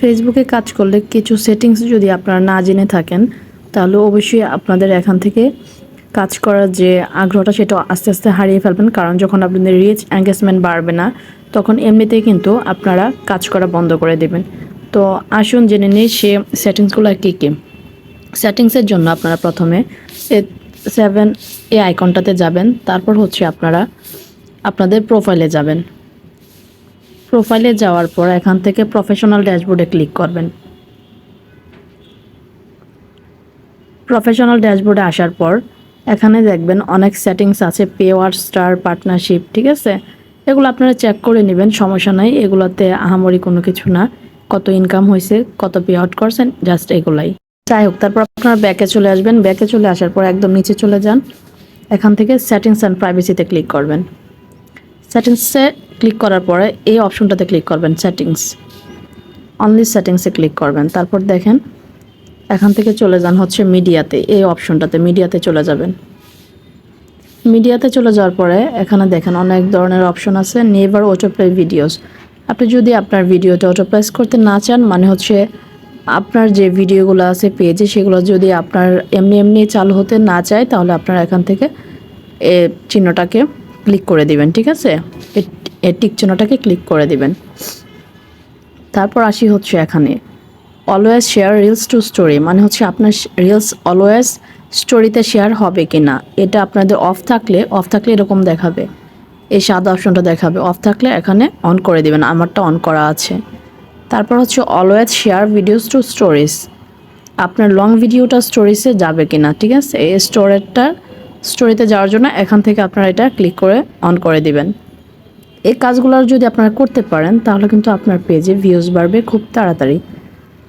ফেসবুকে কাজ করলে কিছু সেটিংস যদি আপনারা না জেনে থাকেন, তাহলে অবশ্যই আপনাদের এখান থেকে কাজ করার যে আগ্রহটা সেটা আস্তে আস্তে হারিয়ে ফেলবেন। কারণ যখন আপনাদের রিচ এঙ্গেজমেন্ট বাড়বে না, তখন এমনিতেই কিন্তু আপনারা কাজ করা বন্ধ করে দেবেন। তো আসুন জেনে নিই সে সেটিংসগুলো কী কী। সেটিংসের জন্য আপনারা প্রথমে সেভেন এ আইকনটাতে যাবেন। তারপর হচ্ছে আপনারা আপনাদের প্রোফাইলে যাবেন। প্রোফাইলে যাওয়ার পর এখান থেকে প্রফেশনাল ড্যাশবোর্ডে ক্লিক করবেন। প্রফেশনাল ড্যাশবোর্ডে আসার পর এখানে দেখবেন অনেক সেটিংস আছে পে ওয়ার স্টার পার্টনারশিপ ঠিক আছে? এগুলো আপনারা চেক করে নেবেন, সমস্যা নাই, এগুলোতে আহামরি কোনো কিছু না। কত ইনকাম হয়েছে কত পে আউট করছেন জাস্ট এগুলাই। যাই হোক, তারপর আপনারা ব্যাকে চলে আসবেন। ব্যাকে চলে আসার পর একদম নিচে চলে যান। এখান থেকে সেটিংস অ্যান্ড প্রাইভেসিতে ক্লিক করবেন। সেটিংসে ক্লিক করার পরে এই অপশনটাতে ক্লিক করবেন সেটিংস অনলি সেটিংসে ক্লিক করবেন। তারপর দেখেন, এখান থেকে চলে যান হচ্ছে মিডিয়াতে এই অপশনটাতে মিডিয়াতে চলে যাবেন। মিডিয়াতে চলে যাওয়ার পরে এখানে দেখেন অনেক ধরনের অপশন আছে নেভার অটোপ্লে ভিডিওস আপনি যদি আপনার ভিডিওটা অটোপ্লেস করতে না চান মানে হচ্ছে আপনার যে ভিডিওগুলো আছে পেজে সেগুলো যদি আপনার এমনি এমনি চালু হতে না চায়, তাহলে আপনার এখান থেকে এ চিহ্নটাকে ক্লিক করে দিবেন, ঠিক আছে? এ- এ টিক চিহ্নটাকে ক্লিক করে দিবেন। তারপর আসি হচ্ছে এখানে always share reels to story মানে হচ্ছে আপনার রিলস অলওয়েজ স্টোরিতে শেয়ার হবে কি না এটা আপনাদের অফ থাকলে অফ থাকলে এরকম দেখাবে। এই সাদা অপশনটা দেখাবে অফ থাকলে এখানে অন করে দিবেন, আমারটা অন করা আছে। তারপর হচ্ছে always share videos to stories আপনার লং ভিডিওটা স্টোরিজে যাবে কি না ঠিক আছে? এই স্টোরেজটা স্টোরিতে যাওয়ার জন্য এখান থেকে আপনারা এটা ক্লিক করে অন করে দিবেন। এই কাজগুলো যদি আপনারা করতে পারেন, তাহলে কিন্তু আপনার পেজে ভিউজ বাড়বে খুব তাড়াতাড়ি।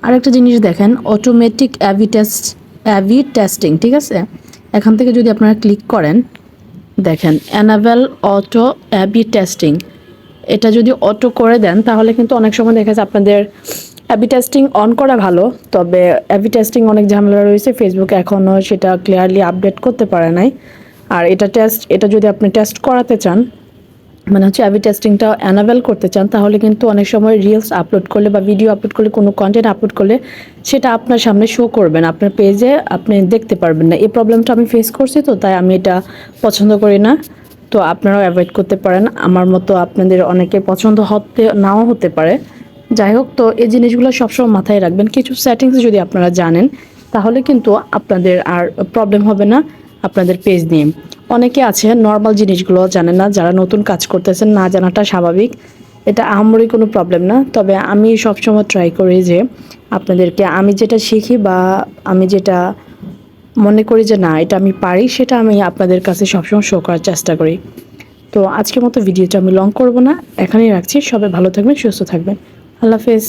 আরেকটা জিনিস দেখেন অটোমেটিক অ্যাভি টেস্ট অ্যাভি টেস্টিং ঠিক আছে? এখান থেকে যদি আপনারা ক্লিক করেন, দেখেন অ্যানাভেল অটো অ্যাভি টেস্টিং এটা যদি অটো করে দেন, তাহলে কিন্তু অনেক সময় দেখা যায় আপনাদের অ্যাবি টেস্টিং অন করা ভালো, তবে অ্যাবি টেস্টিং অনেক ঝামেলা রয়েছে ফেসবুক এখনও সেটা ক্লিয়ারলি আপডেট করতে পারে নাই। আর এটা টেস্ট এটা যদি আপনি টেস্ট করাতে চান মানে হচ্ছে অ্যাবি টেস্টিংটা অ্যানাবেল করতে চান, তাহলে কিন্তু অনেক সময় রিলস আপলোড করলে বা ভিডিও আপলোড করলে, কোনো কন্টেন্ট আপলোড করলে সেটা আপনার সামনে শো করবেন আপনার পেজে আপনি দেখতে পারবেন না। এই প্রবলেমটা আমি ফেস করছি তো, তাই আমি এটা পছন্দ করি না। তো আপনারাও অ্যাভয়েড করতে পারেন, আমার মতো আপনাদের অনেকে পছন্দ হতে, নাও হতে পারে। যাই হোক, তো এই জিনিসগুলো সবসময় মাথায় রাখবেন। কিছু সেটিংস যদি আপনারা জানেন, তাহলে কিন্তু আপনাদের আর প্রবলেম হবে না আপনাদের পেজ নিয়ে। অনেকে আছে নর্মাল জিনিসগুলো জানে না, যারা নতুন কাজ করতেছেন, না জানাটা স্বাভাবিক। এটা আহামরি কোনো প্রবলেম না। তবে আমি সবসময় ট্রাই করি যে আপনাদেরকে আমি যেটা শিখি বা আমি যেটা মনে করি যে না, এটা আমি পারি, সেটা আমি আপনাদের কাছে সবসময় শো করার চেষ্টা করি। তো আজকের মতো ভিডিওটা আমি লং করব না। এখানেই রাখছি। সবাই ভালো থাকবেন, সুস্থ থাকবেন। আল্লাহ হাফেজ।